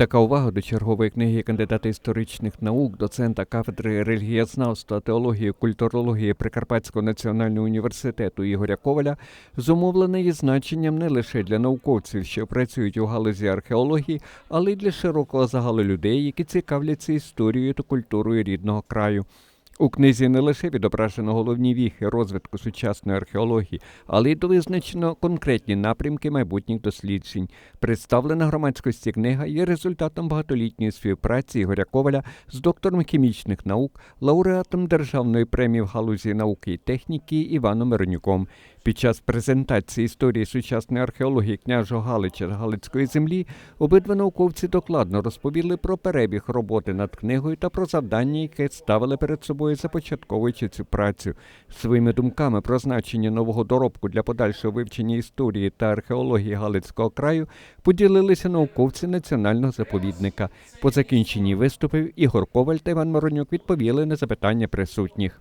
Така увага до чергової книги кандидата історичних наук, доцента кафедри релігієзнавства, теології, культурології Прикарпатського національного університету Ігоря Коваля зумовлена її значенням не лише для науковців, що працюють у галузі археології, але й для широкого загалу людей, які цікавляться історією та культурою рідного краю. У книзі не лише відображено головні віхи розвитку сучасної археології, але й визначено конкретні напрямки майбутніх досліджень. Представлена громадськості книга є результатом багатолітньої співпраці Ігоря Коваля з доктором хімічних наук, лауреатом Державної премії в галузі науки і техніки Іваном Миронюком. Під час презентації історії сучасної археології княжого Галича та Галицької землі обидва науковці докладно розповіли про перебіг роботи над книгою та про завдання, яке ставили перед собою започатковуючи цю працю. Своїми думками про значення нового доробку для подальшого вивчення історії та археології Галицького краю поділилися науковці національного заповідника. По закінченні виступів Ігор Коваль та Іван Моронюк відповіли на запитання присутніх.